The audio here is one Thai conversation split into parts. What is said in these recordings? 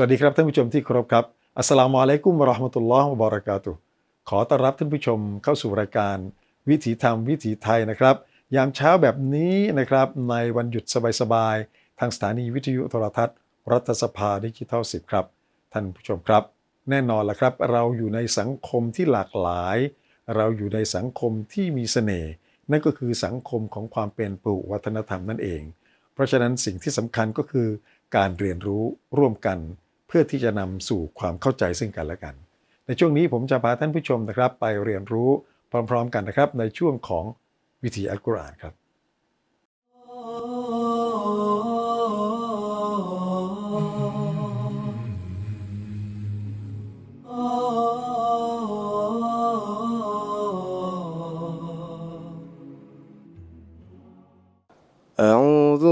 สวัสดีครับท่านผู้ชมที่เคารพครับ อัสสลามุอะลัยกุมราะห์มะตุลลอฮ์วะบะเรากาตุขอต้อนรับท่านผู้ชมเข้าสู่รายการ วิถีธรรมวิถีไทยนะครับ ยามเช้าแบบนี้นะครับในวันหยุดสบายๆ ทางสถานีวิทยุโทรทัศน์ รัฐสภาดิจิทัลสิบครับ ท่านผู้ชมครับ แน่นอนละครับ เราอยู่ในสังคมที่หลากหลาย เราอยู่ในสังคมที่มีเสน่ห์นั่นก็คือสังคมของความเป็นปูวัฒนธรรมนั่นเอง เพราะฉะนั้นสิ่งที่สำคัญก็คือการเรียนรู้ร่วมกัน เพื่อที่จะนำสู่ความเข้าใจซึ่งกันและกัน ในช่วงนี้ผมจะพาท่านผู้ชมนะครับ ไปเรียนรู้พร้อม ๆ กันนะครับ ในช่วงของวิถีอัลกุรอานครับ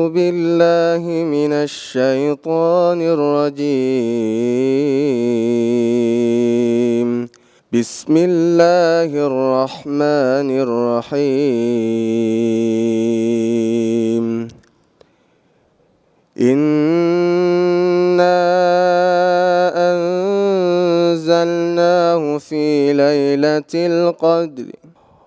بالله من الشيطان الرجيم. بسم الله الرحمن الرحيم. إنا أنزلناه في ليلة القدر.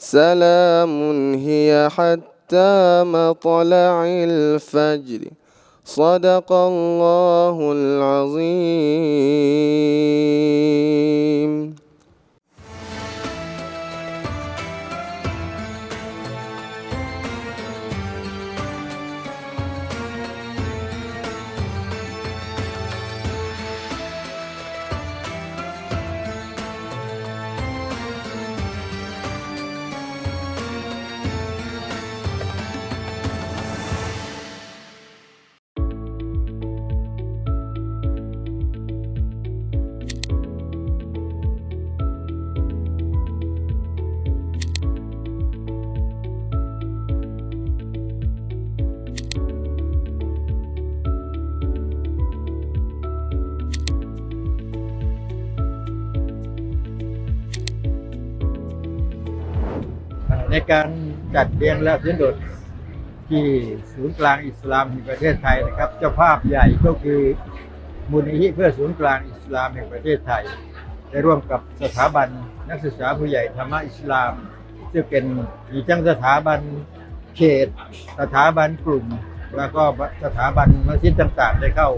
سلام هي حتى مطلع الفجر. صدق الله العظيم. ในการจัดเลี้ยงและสิ้นโดดที่ศูนย์กลางอิสลามแห่งประเทศไทยนะครับ เจ้าภาพใหญ่ก็คือมูลนิธิเพื่อศูนย์กลางอิสลามแห่งประเทศไทย ได้ร่วมกับสถาบันนักศึกษาผู้ใหญ่ธรรมะอิสลาม ซึ่งเป็นมีทั้งสถาบันเขต สถาบันกลุ่ม แล้วก็สถาบันมัสยิดต่างๆ ได้เข้า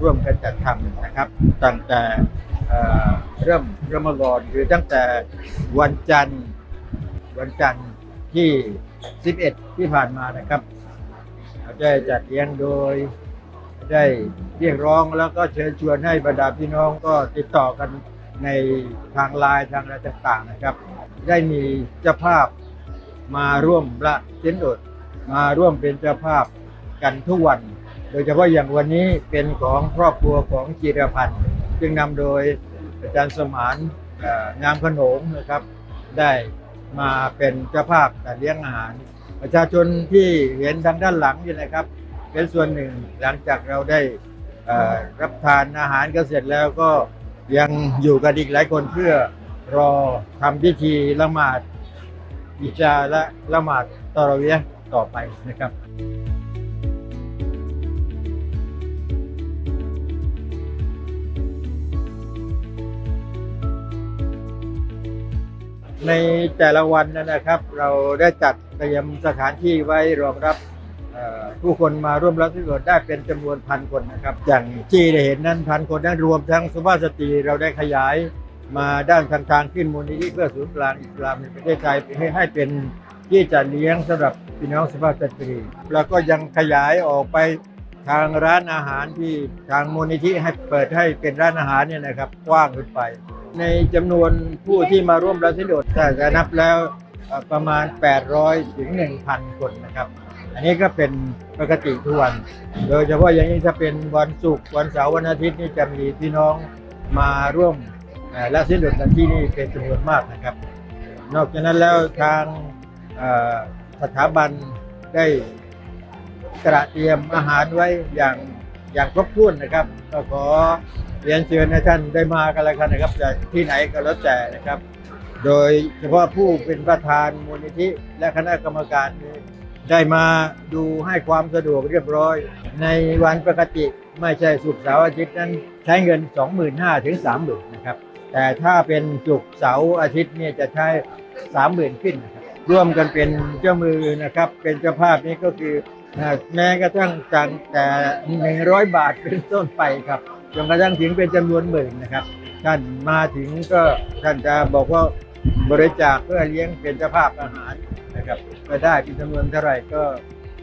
ร่วมกันจัดทำนะครับ ตั้งแต่เเริ่มรมฎอนหรือตั้งแต่วันจันทร์ วันจันทร์ที่ 11 ที่ผ่านมานะครับได้จัดเลี้ยงโดย ได้เรียกร้องแล้วก็เชิญชวนให้บรรดาพี่น้องก็ติดต่อกันในทางไลน์ทางอะไรต่างๆนะครับ ได้มีเจ้าภาพมาร่วมละเส้นโดดมาร่วมเป็นเจ้าภาพกันทุกวัน โดยเฉพาะอย่างวันนี้เป็นของครอบครัวของจีรพันธ์จึงนำโดยอาจารย์สมานงามขนงนะครับ ได้ มาเป็นเจ้าภาพแต่เลี้ยงอาหาร ประชาชนที่เห็นทางด้านหลังนี่นะครับ เป็นส่วนหนึ่งหลังจากเราได้รับทานอาหารก็เสร็จแล้วก็ยังอยู่กันอีกหลายคนเพื่อรอทำพิธีละหมาดอิจาและละหมาดตอเรเวียต่อไปนะครับ ในแต่ละวันนะครับ เราได้จัดเตรียมสถานที่ไว้รองรับผู้คนมาร่วมรับที่โดดได้เป็นจำนวนพันคนนะครับ อย่างที่ได้เห็นนั้นพันคนนั้นรวมทั้งสุภาพสตรีเราได้ขยายมาด้านทางทางขึ้นมูลนิธิเพื่อศูนย์กลางอิสลามในประเทศไทยให้ให้เป็นที่จัดเลี้ยงสำหรับพี่น้องสุภาพสตรี แล้วก็ยังขยายออกไปทางร้านอาหารที่ทางมูลนิธิให้เปิดให้เป็นร้านอาหารเนี่ยนะครับกว้างขึ้นไป ในจำนวนผู้ที่มาร่วมรับสิโดดถ้าจะนับแล้วประมาณ 800 ถึง 1,000 คนนะครับ อันนี้ก็เป็นปกติทุกวัน โดยเฉพาะอย่างยิ่งถ้าเป็นวันศุกร์วันเสาร์วันอาทิตย์นี่จะมีพี่น้องมาร่วมเอ่อละสิ้นอดกันที่นี่เป็นจำนวนมากนะครับ นอกจากนั้นแล้วทางสถาบันได้กระเตรียมอาหารไว้อย่างอย่างครบถ้วนนะครับก็ขอ เรียนเชิญให้ท่านได้มากันแล้วกันนะครับจากที่ไหนก็แล้วแต่นะครับ โดยเฉพาะผู้เป็นประธานมูลนิธิ และคณะกรรมการได้มาดูให้ความสะดวกเรียบร้อย ในวันปกติไม่ใช่สุกเสาร์อาทิตย์นั้นใช้เงิน 25,000ถึง30,000นะครับแต่ถ้าเป็นศุกเสาร์อาทิตย์เนี่ยจะใช้ 30,000ขึ้นนะครับร่วมกันเป็นเจ้ามือนะครับเป็นเจ้าภาพนี้ก็คือแม้กระทั่งจังแต่100 บาทเป็นต้นไปครับ จนกระทั่งถึงเป็นจำนวนหมื่นนะครับ ท่านมาถึงก็ท่านจะบอกว่าบริจาคเพื่อเลี้ยงเป็นเจ้าภาพอาหารนะครับก็ได้เป็นจำนวนเท่าไหร่ก็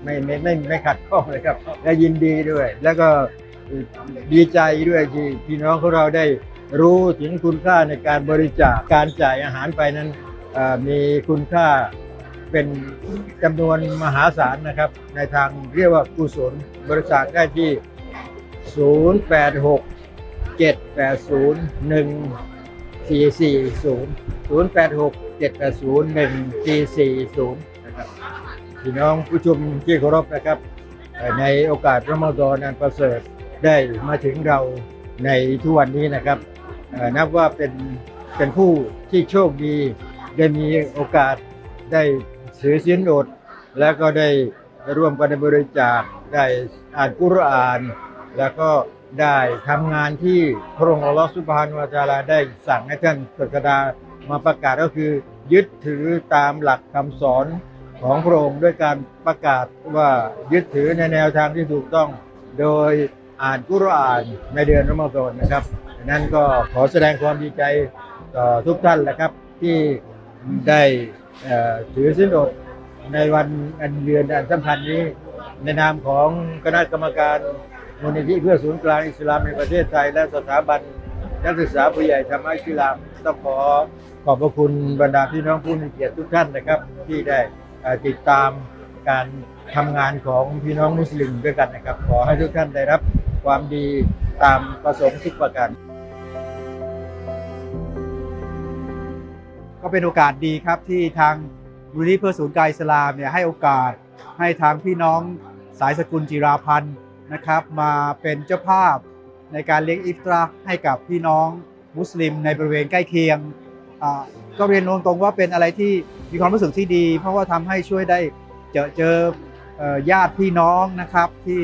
ไม่ไม่ไม่ไม่ขัดข้องเลยครับ และยินดีด้วย แล้วก็ดีใจด้วยที่พี่น้องของเราได้รู้ถึงคุณค่าในการบริจาคการจ่ายอาหารไปนั้นมีคุณค่าเป็นจำนวนมหาศาลนะครับ ในทางเรียกว่ากุศลบริจาคได้ที่ 086 780 1440 086 780 1440นะครับพี่น้องผู้ชมที่เคารพนะครับ ในโอกาสรอมฎอนอันประเสริฐได้มาถึงเราในทุกวันนี้นะครับนับว่าเป็นเป็นผู้ที่โชคดี ได้มีโอกาสได้ถือศีลอด แล้วก็ได้ร่วมกันบริจาคได้อ่านกุรอาน แล้วก็ได้ทำงานที่พระองค์อัลลอฮฺสุบฮานุวะตะอาลาได้สั่งให้ท่านศาสดามาประกาศก็คือ ยึดถือตามหลักคำสอนของพระองค์ด้วยการประกาศว่ายึดถือในแนวทางที่ถูกต้อง โดยอ่านกุรอานในเดือนรอมฎอนนะครับนั้นก็ขอแสดงความดีใจต่อทุกท่านแหละครับที่ได้ถือสินอดในวันอันเดือนอันสำคัญนี้ ในนามของคณะกรรมการ มูลนิธิเพื่อศูนย์กลางอิสลามในประเทศไทย และสถาบันนักศึกษาผู้ใหญ่ธรรมอิสลามต้องขอขอบพระคุณบรรดาพี่น้องผู้มีเกียรติทุกท่านนะครับ ที่ได้ติดตามการทำงานของพี่น้องมุสลิมด้วยกันนะครับ ขอให้ทุกท่านได้รับความดีตามประสงค์ทุกประการก็เป็นโอกาสดีครับที่ทางมูลนิธิเพื่อศูนย์กลางอิสลามเนี่ยให้โอกาสให้ทางพี่น้องสายสกุลจิราพันธ์ นะครับมาเป็นเจ้าภาพในการเลี้ยงอิฟตราให้กับพี่น้องมุสลิมในบริเวณใกล้เคียงก็เรียนตรงๆว่าเป็นอะไรที่มีความรู้สึกที่ดี เพราะว่าทำให้ช่วยได้เจอเจอญาติพี่น้องนะครับที่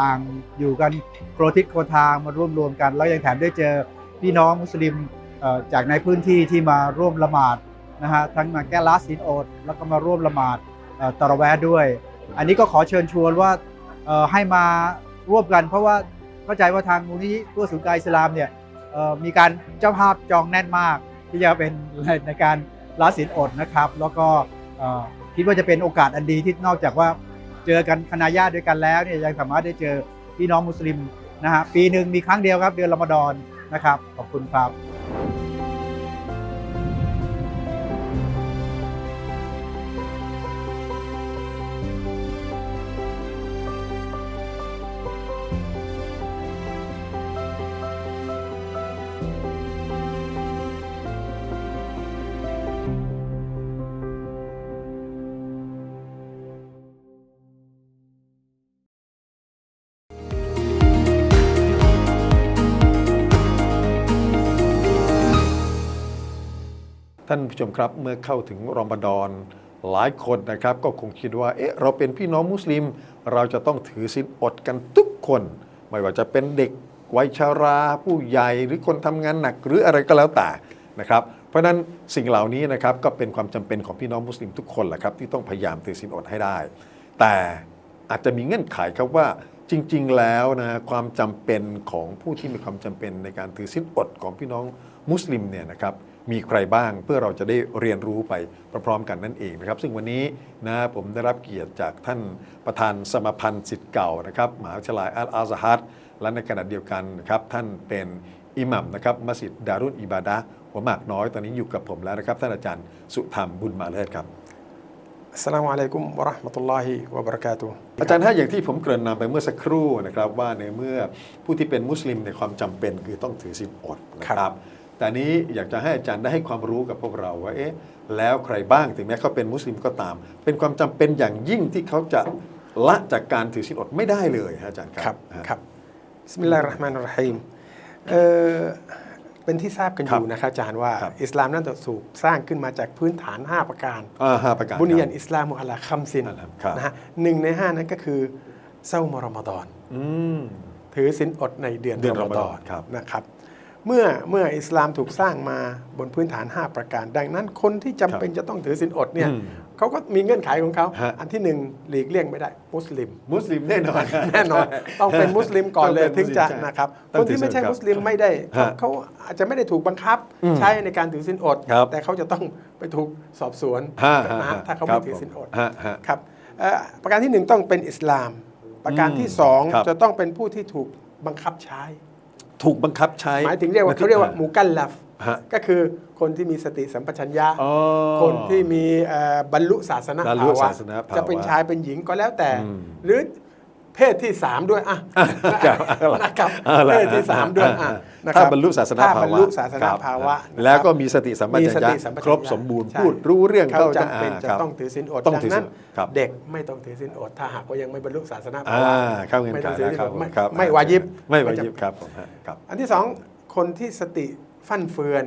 ต่างอยู่กันโครทิศโครทางมาร่วมรวมกัน แล้วยังแถมได้เจอพี่น้องมุสลิมจากในพื้นที่ที่มาร่วมละหมาดนะฮะทั้งมาแก้ลาสินโอด แล้วก็มาร่วมละหมาดตะระแวะด้วย อันนี้ก็ขอเชิญชวนว่า ให้มาร่วมกัน เพราะว่าเข้าใจว่าทางมูลนิธิเพื่อศูนย์กางอิสลามเนี่ยมีการเจ้าภาพจองแน่นมาก ที่จะเป็นในการลาสินอดนะครับ แล้วก็คิดว่าจะเป็นโอกาสอันดีที่นอกจากว่าเจอกันคณะญาติด้วยกันแล้วเนี่ยยังสามารถได้เจอพี่น้องมุสลิมนะฮะปีหนึ่งมีครั้งเดียวครับเดือนรอมฎอนนะครับขอบคุณครับ ผู้ชมครับเมื่อเข้าถึงรอมฎอนหลายคนนะครับ ก็คงคิดว่าเอ๊ะเราเป็นพี่น้องมุสลิม เราจะต้องถือศีลอดกันทุกคน ไม่ว่าจะเป็นเด็กวัยชารา ผู้ใหญ่หรือคนทำงานหนักหรืออะไรก็แล้วแต่นะครับเพราะฉะนั้นสิ่งเหล่านี้นะครับก็เป็นความจำเป็นของพี่น้องมุสลิมทุกคนแหละครับที่ต้องพยายามถือศีลอดให้ได้ แต่อาจจะมีเงื่อนไขครับว่าจริง ๆ แล้วนะความจำเป็นของผู้ที่มีความจำเป็นในการถือศีลอดของพี่น้องมุสลิมเนี่ยนะครับ มีใครบ้างเพื่อเราจะได้เรียนรู้ไปพร้อมๆกันนั่นเองนะครับซึ่งวันนี้นะผมได้รับเกียรติจากท่านประธานสมาพันธ์สิทธิ์เก่านะครับมหาวิทยาลัยอัลอาซฮัดและในขณะเดียวกันนะครับท่านเป็นอิหมัมนะครับมัสยิดดารุนอิบาดะห์หัวหมากน้อยตอนนี้อยู่กับผมแล้วนะครับท่านอาจารย์สุธรรมบุญมาเลิศครับสลามอะลัยกุมวะราะห์มะตุลลอฮิวะบะเราะกาตุอาจารย์ถ้าอย่างที่ผมเกริ่นนำไปเมื่อสักครู่นะครับว่าในเมื่อผู้ที่เป็นมุสลิมในความจำเป็นคือต้องถือศีลอดนะครัรับบ แต่นี้อยากจะให้อาจารย์ได้ให้ความรู้กับพวกเราว่าเอ๊ะแล้วใครบ้างถึงแม้เขาเป็นมุสลิมก็ตาม เป็นความจำเป็นอย่างยิ่งที่เขาจะละจากการถือศีลอดไม่ได้เลยฮะอาจารย์คครัรับบครับบิสมิลลาฮิรเราะห์มานิรเราะฮีมเออเป็นที่ทราบกันอยู่นะครับอาจารย์ว่าอิสลามนั้นถูกสร้างขึ้นมาจากพื้นฐาน 5 ประการอ่าห้าประการบุญยันครับอิสลามุอัลลาคัมซินอัลลาครับนะฮะหนึ่งใน 5 นั้นก็คือเซามรอมฎอนอืมถือศีลอดในเดือนเดือนรอมฎอนรอมฎอนครับนะครับ เมื่อเมื่ออิสลามถูกสร้างมาบนพื้นฐาน 5 ประการ ดังนั้นคนที่จำเป็นจะต้องถือศีลอดเนี่ยอืมเขาก็มีเงื่อนไขของเขาฮะอันที่หนึ่งหลีกเลี่ยงไม่ได้ มุสลิม มุสลิมแน่นอนแน่นอน ต้องเป็นมุสลิมก่อนเลยต้องเป็ถึนงมุสลิมจะใช่นะครับต้คองนที่ไม่ใช่ถือศีลมุสลิมไม่ได้เขาฮะเขาอาจจะไม่ได้ถูกบังคับอืมใช้ในการถือศีลอดครับแต่เขาจะต้องไปถูกสอบสวนฮะนะฮะถ้าเขาครัไม่บถือศีลอดฮะฮะครับเอ่อประการที่หนึ่งต้องเป็นอิสลาม ประการที่สองครับจะต้องเป็นผู้ที่ถูกบังคับใช้ ถูกบังคับใช้หมายถึงเรียกว่าเขาเรียกว่ามูกัลลัฟฮะก็คือคนที่มีสติสัมปชัญญะอ๋อคนที่มีเอ่อบรรลุศาสนาบรรลุภาวะศาสนาภาวะจะเป็นชายเป็นหญิงก็แล้วแต่อืมหรือ เพศที่สามด้วยอะครับนะครับเอาล่ะเพศที่สามด้วยอะอ่านะคถ้าบบรรลุศาสนาถ้าภาวะบรรลุศาสนาครับภาวะนะครับแล้วก็มีสติสัมปชัญมีสญะติสัมปชัญญะครบสมบูรณ์ใช่พูดรู้เรื่องเขาเข้าใจจำเป็นจะครับต้องถือศีลอดต้องดัถือศีลนั้นครับเด็กไม่ต้องถือศีลอดถ้าหากว่ายังไม่บรรลุศาสนาภาอ่าวะเข้าเงื่อนไม่ไขต้องถือแล้วศีลครัอบดไม่ครับไม่วาญิบไม่วาจำยิบครับผมฮะครับอันที่สองคนที่สติฟั่นเฟือน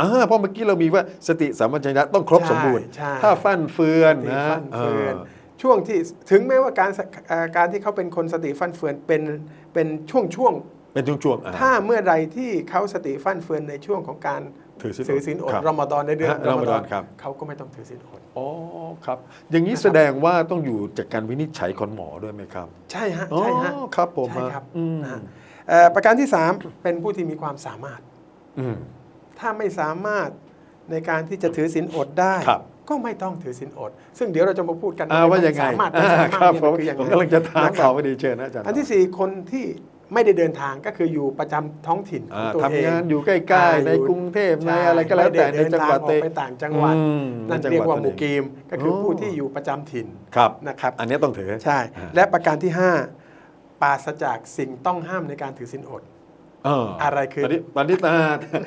อ่าเพราะเมื่อกี้เรามีว่าสติสัมปชัญญะต้องครบใช่สมบูรณ์ใช่ถ้าฟั่นเฟือนสตินะ ฟั่นเฟือนเออช่วงที่ถึงแม้ว่าการสเอ่อการที่เขาเป็นคนสติฟั่นเฟือนเป็นเป็นช่วงช่วงๆเป็นช่วงๆอ่ถ้าเมื่อใดที่เขาสติฟั่นเฟือนในช่วงของการถือศีลอดถือศีลอดครับรอมฎอนในเดือนฮะรอมฎอนครับเขาก็ไม่ต้องถือศีลอดอ๋อครับ อย่างนี้แสดงว่าต้องอยู่จากการวินิจฉัยของหมอด้วยไหมครับ ใช่ฮะใช่ฮะอ๋อครับผมใช่ครับอืมนะฮะเอ่อประการที่ 3 เป็นผู้ที่มีความสามารถอืมถ้าไม่สามารถในการที่จะถือศีลอดได้ครับ ก็ไม่ต้องถือศีลอด ซึ่งเดี๋ยวเราจะมาพูดกันอ่าว่ายังไงสามารถอ่าไม่สามารถครับเนี่ยผมคือยังผมไงกำลังจะถามนคต่รัอบพอดีเชิญนะอาจารย์อันที่สี่คนที่ไม่ได้เดินทางก็คืออยู่ประจำท้องถิ่นของอ่าตัวเองทำงานอยู่ใกล้ๆ ในกรุงเทพในใช่อะไรก็แล้วแต่ในไม่ไเดิจังหวัดทาออกไปต่างจังหวัดอืมนั่นในจังหวัดเรียกว่าตัวเองมุกีมก็คือออผู้ที่อยู่ประจำถิ่นครับนะครับ อันนี้ต้องถือใช่อ่าและประการที่ 5 ปราศจากสิ่งต้องห้ามในการถือศีลอดเอออะไรคือตอนนี้ตอนนี้ตา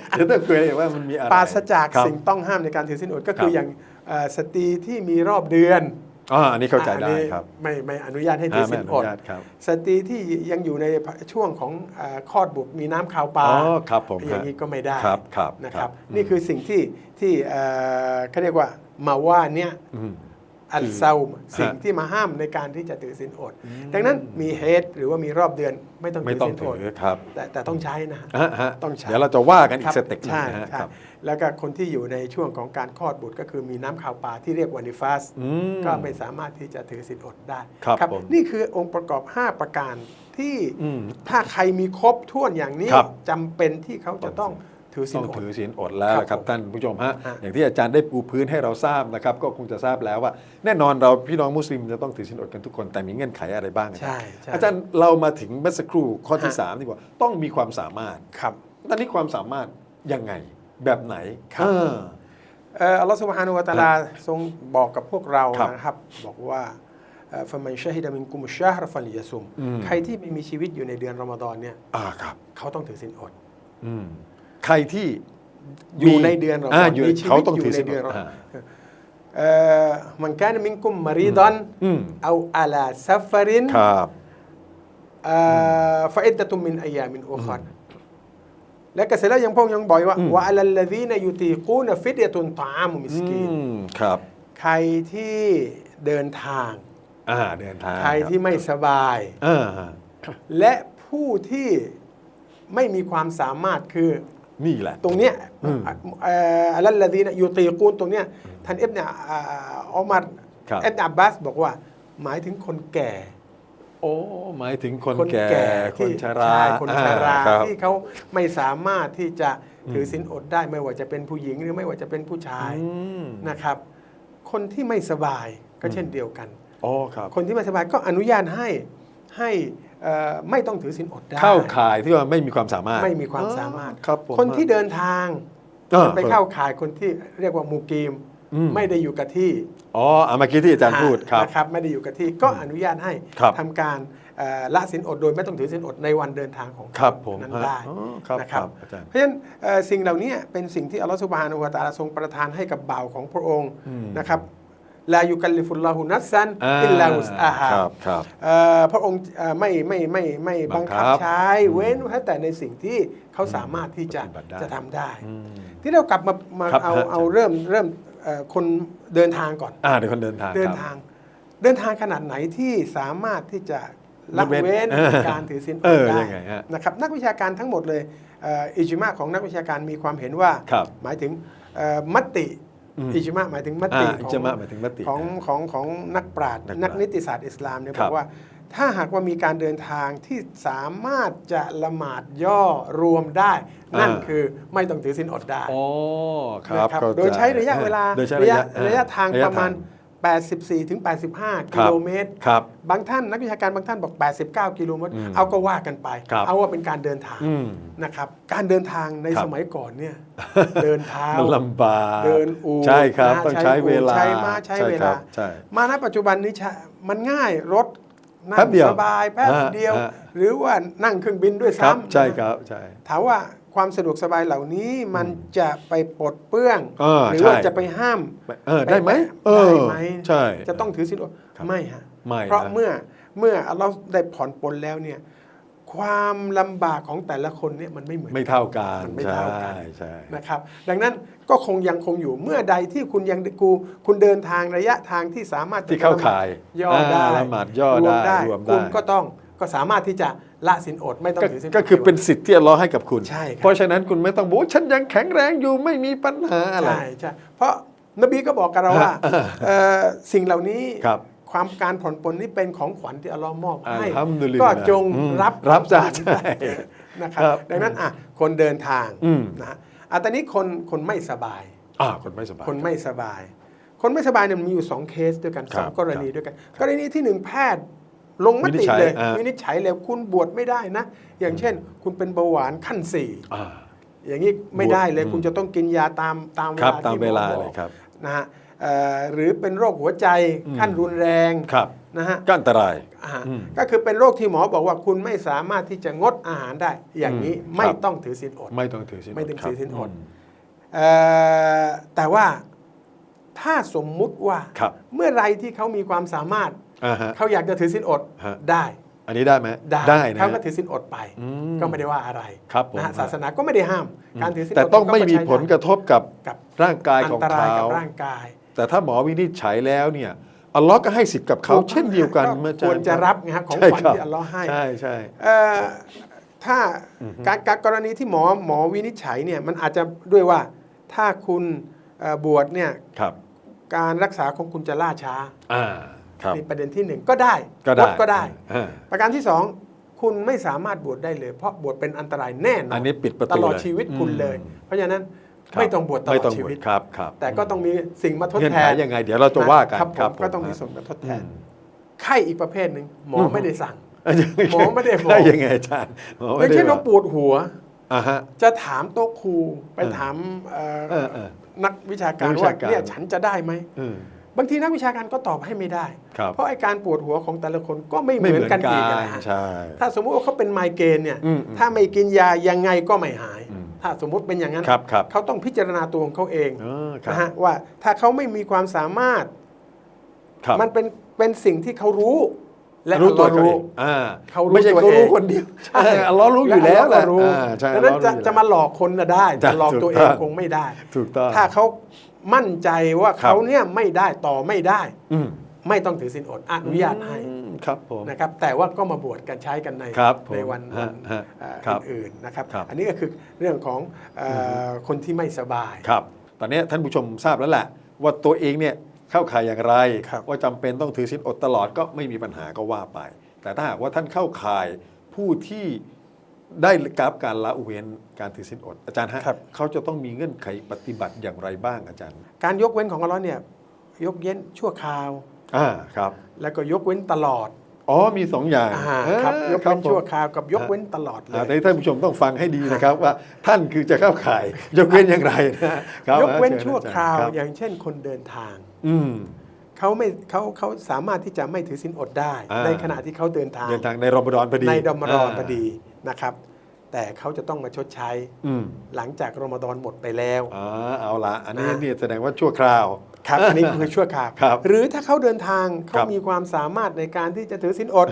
เดี๋ยวต้องคุยว่ามันมีอะไรปราศจากครับสิ่งต้องห้ามในการถือศีลอดก็คืคอรับอย่างเอ่อ สตรีที่มีรอบเดือนอ่าอันนี้เข้าใจได้อันนี้ครับ ไม่ไม่อนุญาตให้ถืออ่าไม่ศีลออดนุญาตครับสตรีที่ยังอยู่ในช่วงของเอ่อคลอดบุตรมีน้ำคาวปลาอ๋อครับผมอย่างนี้ก็ไม่ได้ครับครับนะคครัรับบนี่คือสิ่งที่ที่เอ่อเขาเรียกว่ามาว่าเนี่ย อืมอัลเซามสิ่งที่มาห้ามในการที่จะถือศีลอด ดังนั้นมีเฮดหรือว่ามีรอบเดือนไม่ต้องไม่ถือต้องศีลถือดอครับแต่แต่ต้องใช้นะฮะฮะฮะต้องใช้เดี๋ยวเราจะว่ากันอีครักบสเต็ปหนึงใช่นะฮะใช่ครับแล้วก็คนที่อยู่ในช่วงของการคลอดบุตรก็คือมีน้ำขาวปลาที่เรียกวานิฟาสอืมก็ไม่สามารถที่จะถือศีลอดได้ครับผมนี่คือองค์ประกอบ 5 ประการที่อืมถ้าใครมีครบถ้วนอย่างนี้ครับจำเป็นที่เขาจะต้อง ถือศีต้ลองอด ถือศีลอดแล้วครับล่ะครับผมท่านผู้ชมฮะฮะ อย่างที่อาจารย์ได้ปูพื้นให้เราทราบนะครับก็คงจะทราบแล้วว่า แน่นอนเราพี่น้องมุสลิมจะต้องถือศีลอดกันทุกคนแต่มีเงื่อนไขอะไรบ้างใช่ใช่ อาจารย์เรามาถึงเมื่อสักครู่ข้อที่ฮะ สามดีกว่า ต้องมีความสามารถครับ ตอนนี้ความสามารถยังไงแบบไหนครับ เออ เอ่ออัลลอฮฺสุบฮานุวะตะอาลาทรงบอกกับพวกเราครับนะครับ บอกว่าฟะมันชะฮิดะมินกุมชะฮรฟัลยะซุม อืม ใครที่ไม่มีชีวิตอยู่ในเดือนรอมฎอนเนี่ยอ่าครับ เขาต้องถือศีลอด อืม ใครที่อยู่ในเดือนรอมฎอ่าอนอยู่มีชีเขาวิตต้องอยู่ถือในศีลเดือนอรดอมฎอ่าอนเอ่อมันกานมินกุมมารีดอนอืมเอาอาลาซัฟฟารินครับฟาอิดดะตุมมินอายามินอุคัรและก็เสร็จแล้วยังพงยังบอกว่าอืมวะอัลลซีนยุตีกูนฟิดยะตุนตามุมิสกีนอืมครับ ใครที่เดินทางอ่าเดินทาง ใครที่ไม่สบายอ่าและผู้ที่ไม่มีความสามารถคือ นี่แหละ ตรงเนี้ยอืมเอ่ออัลลซีนยูตีกูนตรงเนี้ยท่านเอฟเนี่ยอ่าอัลมัดครับเอฟเนี่ยอับบาสบอกว่า หมายถึงคนแก่ โอ้หมายถึงคนคนแก่แก่คที่นชราใช่คนชราอ่ครับที่เขาไม่สามารถที่จะถืออมศีลอดได้ไม่ว่าจะเป็นผู้หญิงหรือไม่ว่าจะเป็นผู้ชายอืมนะครับ คนที่ไม่สบายก็เช่นเดียวกันอ๋อครับ คนที่ไม่สบายก็อนุญาตให้ให้เอ่อ ไม่ต้องถือศีลอดได้เข้าข่ายที่ว่าไม่มีความสามารถไม่มีความสามารถครับผมคนที่เดินทางเออไปเข้าข่ายคนที่เรียกว่ามูกีมอืมไม่ได้อยู่กับที่อ๋ออะเมื่อกี้ที่อาจารย์พูดครับนะครับ ไม่ได้อยู่กับที่ก็อนุญาตให้ครับทำการเอ่อละสินอดโดยไม่ต้องถือสินอดในวันเดินทางของครับผมนั้นฮะได้อ๋อครับนะคครัรับบอาจารย์เพราะฉะนั้นเอ่อสิ่งเหล่านี้เป็นสิ่งที่อัลลอฮฺสุบฮานะฮูวะตะอาลาทรงประทานให้กับบ่าวของพระองค์อืมนะครับ ลายุกัลลิฟุลลอฮุนัสซันอ่าอิลลาอุสอาฮาครับครับเอ่อพระองค์เอ่อไม่ไม่ไม่ไม่บับังงคัคับบใช้เว้นไว้แต่ในสิ่งที่เขาสามารถที่จะปฏิบัติได้จะทำได้อืมที่เรากลับมามาครับเอาฮะเอาเริ่มเริ่มเอ่อคนเดินทางก่อนอ่าเดี๋ยวคนเดินทางเดินครับทาง เดินทางขนาดไหนที่สามารถที่จะละละเว้นเว้นเออการถือศีลอเอดอได้ยังไงฮะนะครับนักวิชาการทั้งหมดเลยเอ่ออิจมาของนักวิชาการมีความเห็นว่าครับหมายถึงเอ่อมติ อืมอิจมาหมายถึงมอ่าติอิจมาหมายถึงมติของของของนักปราชญ์นักปราชญ์นักนิติศาสตร์อิสลามเนี่ยครับอบกว่า ถ้าหากว่ามีการเดินทางที่สามารถจะละหมาดย่อรวมได้ นั่นอ่าคือไม่ต้องถือศีลอดได้อ๋อครับนะครับเข้าจโดยใช้ระยะเวลาโดยใช้ระระยะยะระยะทางยประมาณทง 84ถึง85คกิรับโลเมตรครับบางท่านนักวิชาการบางท่านบอก 89 กิโลเมตรอืมเอาก็ว่ากันไปครับเอาว่าเป็นการเดินทางอืมนะครับ การเดินทางในครับสมัยก่อนเนี่ย เดินเท้ามันลำบากเดินอูฐใช่ครับนะต้องใช้เวลา ใช้ม้าใช้เวลาครับใช่มาณปัจจุบันนี้ใช้มันง่ายรถนั่แป๊บงเดียวสบายแป๊บฮะเดียวฮะหรือว่านั่งเครื่องบินด้วยครับซ้ำใช่ครับใช่ถามว่า ความสะดวกสบายเหล่านี้มันจะไปปลดเปื้องเออหรือว่าใช่จะไปห้ามเออได้ไหมเอได้อไหมใช่จะต้องถือศีลอดครับไม่ฮะไม่เพราะนะเมื่อเมื่อเราได้ผ่อนปลนแล้วเนี่ยความลำบากของแต่ละคนเนี่ยมันไม่เหมือนไม่เท่ากันมันไม่ใช่เท่ากันใช่นะครับ ดังนั้นก็คงยังคงอยู่เมื่อใดที่คุณยังกูคุณเดินทางระยะทางที่สามารถที่เข้าข่ายย่อได้าละหมาดย่อรวมได้ได้รวมได้คุณก็ต้องก็สามารถที่จะ ละสินอดไม่ต้องก็ถือสินก็คือเป็นสิทธิ์ที่อัลเลอฮ์ให้กับคุณใช่ครับเพราะฉะนั้นคุณไม่ต้องบอกว่าฉันยังแข็งแรงอยู่ไม่มีปัญหาอะไรใช่ใช่เพราะนบีก็บอกกับเราว่าเอ่อสิ่งเหล่านี้ครับความการผ่อนปลนนี้เป็นของขวัญที่อัลลอฮ์มอบให้อัลฮัมดุลิลลาห์ก็จงอืมรับรับจ้ะของขวัญใช่นะครับครับดังนั้นอะคนเดินทางอืมนะฮะอะตอนนี้คนคนไม่สบายอ่าคนไม่สบายคนไม่สบาย คนไม่สบายเนี่ยมันมีอยู่สองเคสด้วยกันครัสบองกรณีด้วยกัน กรณีที่หนึ่งแพทย์ ลงมวินิติจฉัยเลยอ่าวินิจฉัยแล้วคุณบวชไม่ได้นะ อย่างเช่น คุณเป็นเบาหวานขั้นสี่อ่าอย่างนี้ไม่ได้เลยอืมคุณจะต้องกินยาตามตามครับเวลาตามที่หเวมอลาบเลอยกครับนะฮะเอ่อหรือเป็นโรคหัวใจอืมขั้นรุนแรงครับนะฮะก็อันตรายอ่าอืมก็คือเป็นโรคที่หมอบอกว่าคุณไม่สามารถที่จะงดอาหารได้ อย่างนี้อืมไม่ครับต้องถือศีลอด ไม่ต้องถือสินไม่ต้องถือศีลอดมเอ่อแต่ว่าถ้าสมมุติว่าครับเมื่อไรที่เขามีความสามารถ อ่าฮะ เขาอยากจะถือศีลอดฮะ ได้อันนี้ได้ไหมได้นะเขาก็ถือศีลอดไป อืมก็ไม่ได้ว่าอะไรครับผม นะฮะศาสนาก็ไม่ได้ห้าม การถือศีลอดแต่ต้องไม่มีก็ใช้ผลกระทบกับกับร่างกายอัของนตรายกับเขาร่างกายแต่ถ้าหมอวินิจฉัยแล้วเนี่ยอัลลอฮ์ก็ให้สิทธิ์กับเขา เช่นเดียวกันก็เมื่อควรจะรับไงครับของใช่ขวัญครับที่อัลลอฮ์ให้ ใช่ใช่ เอ่อถ้าการการกรณีที่หมอหมอวินิจฉัยเนี่ยมันอาจจะด้วยว่าถ้าคุณเอ่อบวชเนี่ยครับ การรักษาของคุณจะล่าช้า อ่า ครับนี่ประเด็นที่หนึ่งก็ได้ก็ได้งก็ได้อ่าประการที่สองคุณไม่สามารถบวชได้เลย เพราะบวชเป็นอันตรายแน่นอนอันนี้ปิดประตูตลอดเลยชีวิตคุณเลยอืมเพราะฉะนั้นครับไม่ต้องบวชตลไม่อต้ดองชีบววิชตครับครับแต่ก็ต้องมีสิ่งมาทดเงื่อนแทไขนยังไง เดี๋ยวเราจะว่ากันครับผมผก็ต้องมีส่วนมาทดแทนอืมไข้อีกประเภทหนึ่งหมออืมไม่ได้สั่งยังหมอไม่ได้บอก ได้ยังไงอาจารย์หมออไม่ย่างได้เช่นบเราอกปวดหัว อ่าฮะ จะถามโต๊ะครูไปเออถามเอ่อเออเออนักวิชาการนักวิว่าชาการ เนี่ยฉันจะได้ไหม อืม บางทีนักวิชาการก็ตอบให้ไม่ได้ ครับเพราะไอการปวดหัวของแต่ละคนก็ไม่เหไม่มืเหอนมือนกันกัอีกนนะฮะใช่ ถ้าสมมุติว่าเขาเป็นไมเกรนเนี่ย อืมอืมถ้าไม่กินยายังไงก็ไม่หาย อืม ถ้าสมมุติเป็นอย่างนั้น ครับครับเขาต้องพิจารณาตัวของเขาเองเออครับนะฮะว่าถ้าเขาไม่มีความสามารถ ครับมันเป็นเป็นสิ่งที่เขารู้ และรู้ตัวอัลลเขาอฮ์เอรู้ งอ่าเขารู้ไม่ใช่ตัวเขาเองรู้คนเดียวใช่เอออัลลอฮ์รู้อยู่แล้วแหละอัลลอฮ์ก็รู้อ่าใช่ดังนั้นอัลลอฮ์จะรู้อยู่จะมาหลอกคนน่ะได้จ้ะจะหลอกตัวถูกเองต้องคงไม่ได้ ถูกต้อง ถ้าเขา มั่นใจว่าครับเขาเนี่ยไม่ได้ต่อไม่ได้อืมไม่ต้องถือศีลอดอนุญาตให้อืมครับผมนะครับแต่ว่าก็มาบวชกันใช้กันในครับผมในวันวัฮะนฮะเอ่อครับอื่นๆนะครับครับ อันนี้ก็คือเรื่องของเออคนที่ไม่สบายครับ ตอนนี้ท่านผู้ชมทราบแล้วแหละว่าตัวเองเนี่ยเข้าข่ายอย่างไรครับว่าจำเป็นต้องถือศีลอดตลอดก็ไม่มีปัญหาก็ว่าไป แต่ถ้าหากว่าท่านเข้าข่ายผู้ที่ ได้รับการละเว้นการถือศีลอด อาจารย์ฮะครับ เขาจะต้องมีเงื่อนไขปฏิบัติอย่างไรบ้างอาจารย์ การยกเว้นของอัลเลาะห์เนี่ยยกเว้นชั่วคราว อ่าครับ แล้วก็ยกเว้นตลอดอ๋อมีสองอย่างอ่าเออครับยกครัเว้บนผมชั่วคราวกับยกเว้นตลอดเลอ่ายแต่ท่านผู้ชมต้องฟังให้ดีนะครับ ว่าท่านคือจะเข้าข่าย ยกเว้นอย่างไรนะครับยกเว้นชิญชั่วอจคราวบอย่างเช่นคนเดินทาง อืม เขาไม่เขาเขาสามารถที่จะไม่ถือศีลอดได้ อ่า ในขณะที่เขาเดินทาง เดินทางในรอมฎอนพอดีในดอมรอนพอดี นะครับ แต่เขาจะต้องมาชดใช้ อืมหลังจากรอมฎอนหมดไปแล้ว อ่าเอาละอันนี้นะเนี่ยแสดงว่าชั่วคราว ครับ อันนี้คือชั่วคราวครับหรือถ้าเขาเดินทางคเขารับมีความสามารถในการที่จะถือศีลอด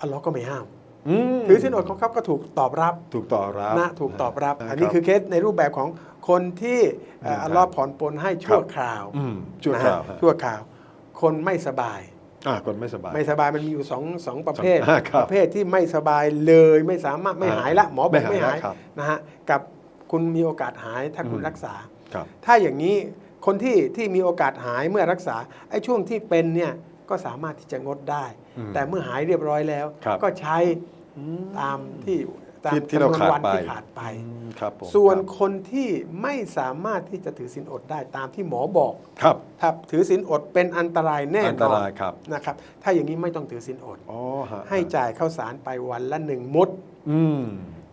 อัลลอฮ์ก็ไม่ห้ามอืมถือศีลอดของเขาก็ถูกตอบรับถูกต่อรับนะถูกตอบรับาอันนี้รับคือเคสในรูปแบบของคนที่เอ่อครับอัลลอฮ์ผ่อนปลนให้ชั่วคราวอืมชั่วนะคฮะราวฮะชั่วคราว คนไม่สบาย อ่าคนไม่สบาย ไม่สบายมันมีอยู่สองสองประเภทอ่าครับประเภทที่ไม่สบายเลยไม่สามารถไม่อ่าหายละหมอบอกไม่ไม่หายหายครับนะฮะกับคุณมีโอกาสหายถ้าคุณอืม รักษา ครับ ถ้าอย่างนี้คนที่ที่มีโอกาสหายเมื่อรักษาไอ้ช่วงที่เป็นเนี่ยก็สามารถที่จะงดได้ อืมแต่เมื่อหายเรียบร้อยแล้ว ครับก็ใช้ตามที่ ตามที่ที่เราจำนวนขาดวันไป ที่ขาดไป อืมครับผมส่วนครับคนที่ไม่สามารถที่จะถือศีลอดได้ตามที่หมอบอก ครับ ถ้าถือศีลอดเป็นอันตรายแน่อันนตอนรายครับ นะครับ ถ้าอย่างนี้ไม่ต้องถือศีลอด อ๋อฮะให้จ่ายข้าวสารไปวันละหนึ่งมุดอืม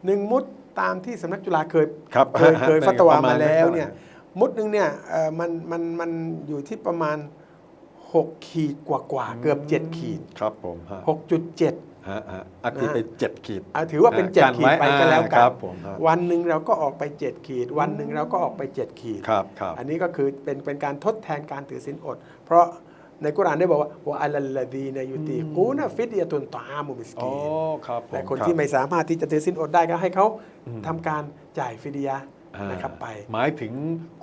หนึ่งมุดตามที่สำนักจุฬาเคยครับเคยเคยฮะฟัตวาประมามาณแล้วนั้น เนี่ยมุดหนึ่งเนี่ยเอ่อมันมันมันอยู่ที่ประมาณ 6 ขีดกว่ากว่าๆเกือบ 7 ขีด ครับผมฮะ6.7 ฮะฮะอันนี้ไปเจ็ดขีด อะถือว่าเป็นกัน7ขีดไว้ไปก็แล้วอ่ากัครันบผมฮะ วันหนึ่งเราก็ออกไป 7 ขีด วันหนึ่งเราก็ออกไป 7 ขีด ครับครับ อันนี้ก็คือเป็นเป็นการทดแทนการถือศีลอด เพราะในกุรอานได้บอกว่าว่าอัลลดีนยุติกูนะฟิดยะตุนตอามุมิสอ๋อกีนครับผมแต่คนรับ ที่ไม่สามารถที่จะถือศีลอดได้ก็ให้เขาอืมทำการจ่ายฟิดยะอ่า นะครับไป หมายถึง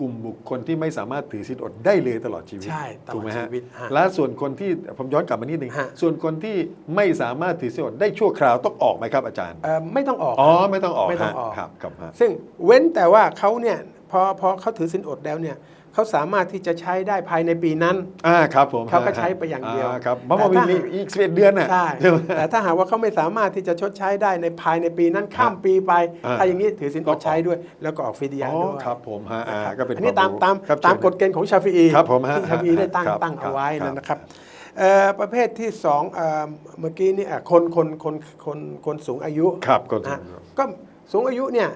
กลุ่มบุคคลที่ไม่สามารถถือศีลอดได้เลยตลอดชีวิตใช่ตลอดถูกไหมฮะชีวิตฮะและส่วนคนที่ผมย้อนกลับมานิดนึงฮะ ส่วนคนที่ไม่สามารถถือศีลอดได้ชั่วคราวต้องออกไหมครับอาจารย์ เอ่อไม่ต้องออก อ๋อไม่ต้องออกไม่ต้องฮะออก ครับครับฮะ ซึ่งเว้นแต่ว่าเขาเนี่ยพอพอเขาถือศีลอดแล้วเนี่ย เขาสามารถที่จะใช้ได้ภายในปีนั้น อ่าครับผมเขาก็ใช้ไปอย่างเดียวครับเพราะว่าแต่มีถ้ามีอีกสิบเอ็ดเดือนน่ะใช่ใช่ไหมแต่ถ้าหากว่าเขาไม่สามารถที่จะชดใช้ได้ในภายในปีนั้นข้ามปีไปอ่าถ้าอย่างนี้ถือศีลก็อดใช้ด้วย แล้วก็ออกฟิดยะอ๋อด้วยครับผมฮะอ่านะครับก็เป็นอันนี้ควตามรู้ตามครับตามเชิญกฎเกณฑ์ของชาฟีอีครับผมฮะที่ชาฟีอีได้ตั้งครับตั้งเอาไว้ครับนะครับเอ่อประเภทที่สองเอ่อเมื่อกี้นี่อะคนคนคนคนคนสูงอายุครับคนสูงนะอายุก็สูงอายุเนี่ย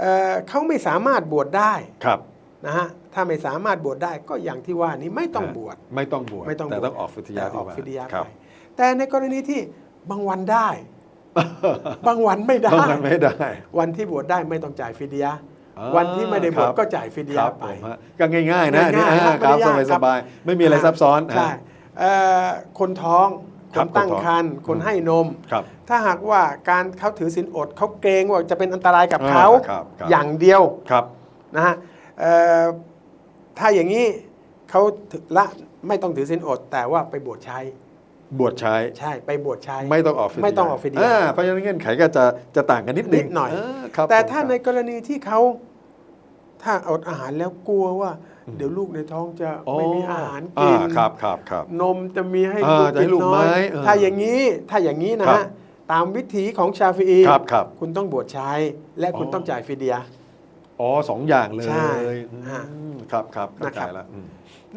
เอ่อเขาไม่สามารถบวชได้ครับ นะฮะถ้าไม่สามารถบวชได้ก็อย่างที่ว่านี้ไม่ต้องบวชไม่ต้องบวชไม่ต้องแต่บวชต้องออกฟิทยาแต่ออกดีว่าฟิดยะครับไปแต่ในกรณีที่บางวันได้ บางวันไม่ได้ต้องกันไม่ได้ วันที่บวชได้ไม่ต้องจ่ายฟิดยะอ่าวันที่ไม่ได้บวชครับก็จ่ายฟิดคยะรับไปผมฮะก็ง่ายๆนะอันนี่ง่ายๆอ่าครับไม่ได้สบายยากสครับบายไม่มีอะไรซับซ้อนใช่ฮะเอ่อคนท้องคครับนตั้งคนท้องครรภ์คนอืมให้นมครับถ้าหากว่าการเขาถือศีลอดเขาเกรงว่าจะเป็นอันตรายกับเขาอ่าครับครับอย่างเดียวครับนะฮะเอ่อ ถ้าอย่างนี้เขาถือละไม่ต้องถือศีลอด แต่ว่าไปบวชใช้ บวชใช้ใช่ไปบวชใช้ไม่ต้องออกฟิทยาไม่ต้องออกฟิดยะาเพราะฉะนั้นเงื่อนไขก็จะจะต่างกันนิดนึนิงดหน่อยาครับแต่ผมถ้าครับในกรณีที่เขาถ้าอดอาหารแล้วกลัวว่า เดี๋ยวลูกในท้องจะไม่มีอาหารกินอ่าครับครับครับนมจะมีให้อ่าลูกจะให้ลูกน้อยไหมเออถ้าอย่างนี้ถ้าอย่างนี้นะครับฮะตามวิถีของชาฟีอีครับครับคุณต้องบวชใช้และคุณอ๋อต้องจ่ายฟิดยะห์ อ๋อสองอย่างเลยใช่อืฮะมครับครับเข้าใจนะครับ แล้วอืม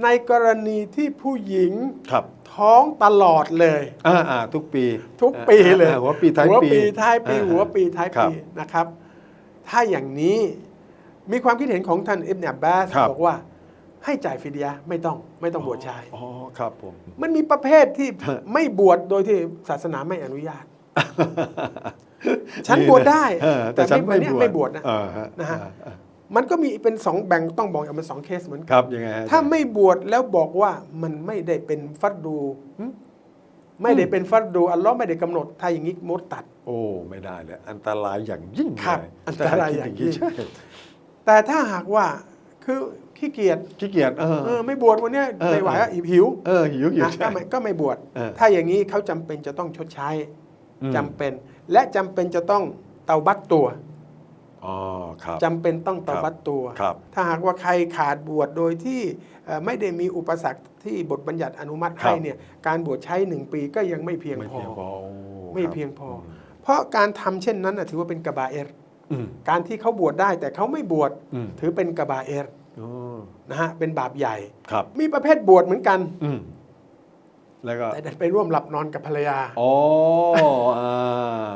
ในกรณีที่ผู้หญิงครับท้องตลอดเลย อ่าอ่าทุกปีทุกปีเลย อ่าหัวปีท้ายหัวปีปีท้ายปี อ่หัวปีท้ายครัปีบนะครับ ถ้าอย่างนี้มีความคิดเห็นของท่านอิบเนอับบาสครับ บอกว่าให้จ่ายฟิดยะห์ไม่ต้องไม่ต้องบวชชาย อ๋อครับผม มันมีประเภทที่ ไม่บวชโดยที่ศาสนาไม่อนุญาต ฉันบวชได้เออแต่ฉันไม่เนี่ยไม่บวชนะเออฮนะฮะเออมันก็มีเป็นสองแบ่งต้องบอกอย่างเป็นสองเคสเหมือนคกันรับยังไงฮะถ้าไม่บวชแล้วบอกว่ามันไม่ได้เป็นฟัดดูหึไม่ได้เป็นฟัดดูอัลลอฮ์ไม่ได้กำหนดถ้าอย่างนี้มดตัด โอ้ไม่ได้เลยอันตรายอย่างยิ่งครับเลยอันตรายอย่างยิ่งใช่แต่ถ้าหากว่าคือขี้เกียจขี้เกียจเออเออไม่บวชวันเนี้ยเออไม่ไหวอะหิวเออหิวหิวนะใช่ก็ไม่ก็ไม่บวชเออถ้าอย่างนี้เขาจำเป็นจะต้องชดใช้อืมจำเป็น และจำเป็นจะต้องเตาบัตตัวอ๋อครับ จำเป็นต้องเตาบัตตัว ครับ ถ้าหากว่าใครขาดบวชโดยที่เอ่อไม่ได้มีอุปสรรคที่บทบัญญัติอนุมัติครับให้เนี่ยการบวชใช้หนึ่งปีก็ยังไม่เพียงไม่พอ เพียงพอโอ้ไม่ครับเพียงพอ เพราะการทำเช่นนั้นน่ะถือว่าเป็นกบาเอรอืมการที่เขาบวชได้แต่เขาไม่บวชอืมถือเป็นกบาเอรอ๋อนะฮะเป็นบาปใหญ่ ครับ มีประเภทบวชเหมือนกัน อืม แล้วก็แต่ดันไปร่วมหลับนอนกับภรรยาอ๋ออ่า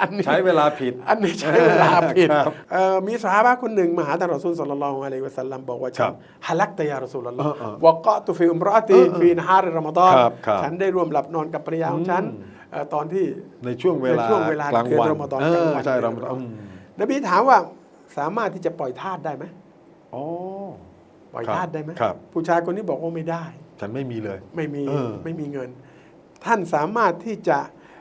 อันนี้ใช้เวลาผิด อันนี้ใช้เวลาผิดครับเอ่อมีสาบะคนหนึ่งมาหาท่านรอซูลสัลลัลลอฮุอะลัยฮิวะสัลลัมบอกว่าคฉัรันบฮะลักตะยารัสูลลอฮ์เออเออวะกะตุฟิอุมรอตีเออเออฟีนฮาริรอมฎอนครับครับ ฉันได้ร่วมหลับนอนกับภรรยาของฉันอืมเอ่อตอนที่ในช่วงเวลาในช่วงเวลากลางวันเดือนรอมฎอนเอกลางอวันใช่เดือนรอมฎอนรอมฎอนอืมนบีถามว่าสามารถที่จะปล่อยทาสได้ไหมอ๋อปล่อยครับทาสได้ไหมครับ ผู้ชายคนนี้บอกว่าไม่ได้ ฉันไม่มีเลย ไม่มีเออ ไม่มีเงิน ท่านสามารถที่จะ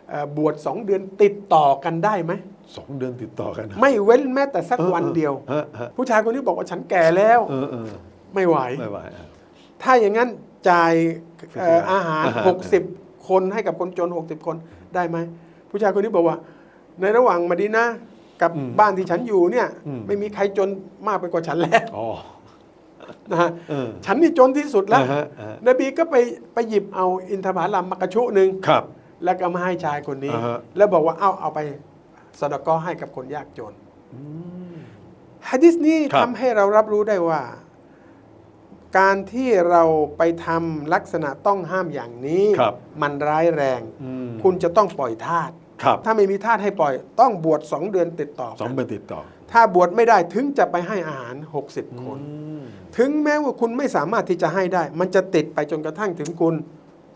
เอ่อบวชสองเดือนติดต่อกันได้ไหม สองเดือนติดต่อกันนะไม่เว้นแม้แต่สักวันเดียวเออเออผู้ชายคนนี้บอกว่าฉันแก่แล้ว เออเออไม่ไหว ไม่ไหวอะ ถ้าอย่างนั้นจ่ายเอ่ออาหาร อาหาร 60 คนให้กับคนจน 60 คนได้ไหมผู้ชายคนนี้บอกว่า ในระหว่างมาดีนะกับบ้านที่ฉันอยู่เนี่ย ไม่มีใครจนมากไปกว่าฉันแล้ว อ๋อ นะฮะเออ ฉันนี่จนที่สุดแล้ว อ่าฮะอ่าฮะ นบีก็ไปไปหยิบเอาอินทผลัมมากระชุหนึ่งครับ แล้วก็มาให้ชายคนนี้ อ่าฮะ แล้วบอกว่าเอาเอาไปสดก็ให้กับคนยากจนฮะดิษนี้ครับ ทำให้เรารับรู้ได้ว่า การที่เราไปทำลักษณะต้องห้ามอย่างนี้ ครับ มันร้ายแรง อืมคุณจะต้องปล่อยทาสครับถ้าไม่มีทาสให้ปล่อย ต้องบวชสองเดือนติดต่อสองกันเดือนติดต่อถ้าบวชไม่ได้ถึงจะไปให้อาหาร 60 คน อืม ถึงแม้ว่าคุณไม่สามารถที่จะให้ได้ มันจะติดไปจนกระทั่งถึงคุณ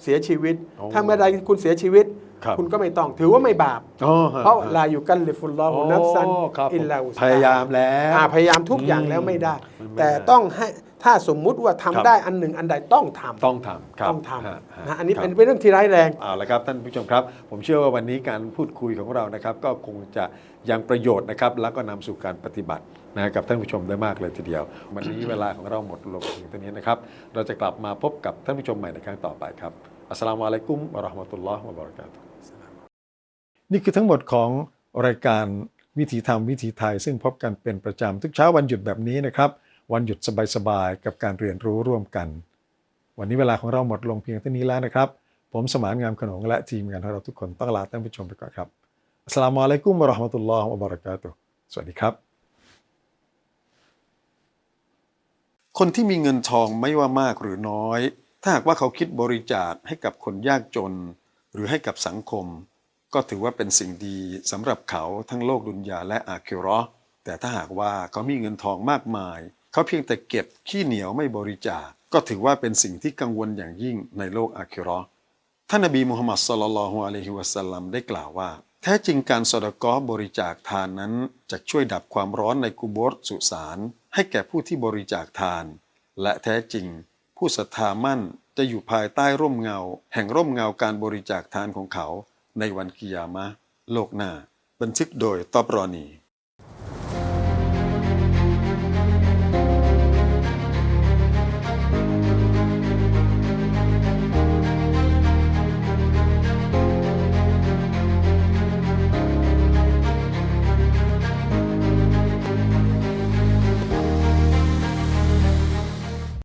เสียชีวิต โอ้ถ้าเมื่อใดคุณเสียชีวิตครับ ณก็ไม่ต้องถือว่าไม่บาป อ๋อฮเพราะลาอยู่กันลิฟุลลอฮุนัฟซันอ๋อครับอิลลาอุสพยายามแล้ว อ่าพยายามทุกอย่างแล้วไม่ได้มันไม่แต่ได้ต้องให้ถ้าสมมุติว่าทำครับ ได้อันหนึ่งอันใดต้องทำต้องทำครับต้องทฮะฮะำนะอันนี้เป็นครับเป็นเรื่องที่ร้ายแรง เอาละครับท่านผู้ชมครับ ผมเชื่อว่าวันนี้การพูดคุยของเรานะครับ ก็คงจะยังประโยชน์นะครับ แล้วก็นำสู่การปฏิบัติ นะกับท่านผู้ชมได้มากเลยทีเดียว วันนี้เวลาของเราหมดลงถึงตรงนี้นะครับ เราจะกลับมาพบกับท่านผู้ชมใหม่ในครั้งต่อไปครับอัสลามุอะลัยกุมวะราะห์มะตุลลอฮ์วะบะเราะกาตุนี่คือทั้งหมดของรายการวิถีธรรมวิถีไทย ซึ่งพบกันเป็นประจำทุกเช้าวันหยุดแบบนี้นะครับ วันหยุดสบายๆกับการเรียนรู้ร่วมกัน วันนี้เวลาของเราหมดลงเพียงเท่านี้แล้วนะครับ ผมสมานงามขนงและทีมงานของเราทุกคนต้องลาท่านผู้ชมไปก่อนครับอัสลามุอะลัยกุมวะราะห์มะตุลลอฮ์วะบะเราะกาตุสวัสดีครับ คนที่มีเงินทองไม่ว่ามากหรือน้อย ถ้าหากว่าเขาคิดบริจาคให้กับคนยากจน หรือให้กับสังคม ก็ถือว่าเป็นสิ่งดีสำหรับเขาทั้งโลกดุนยาและอาคิราะห์แต่ถ้าหากว่าเขามีเงินทองมากมาย เขาเพียงแต่เก็บขี้เหนียวไม่บริจาค ก็ถือว่าเป็นสิ่งที่กังวลอย่างยิ่งในโลกอาคิราะห์ท่านนบีมุฮัมมัดสลลัลฮุอะลัยฮิวะสัลลัมได้กล่าวว่า แท้จริงการสอดกอบริจาคทานนั้นจะช่วยดับความร้อนในกุโบรสุสาน ให้แก่ผู้ที่บริจาคทาน และแท้จริง ผู้ศรัทธามั่นจะอยู่ภายใต้ร่มเงา แห่งร่มเงาการบริจาคทานของเขาในวันกิยามะห์โลกหน้า บันทึกโดยตอบรอนี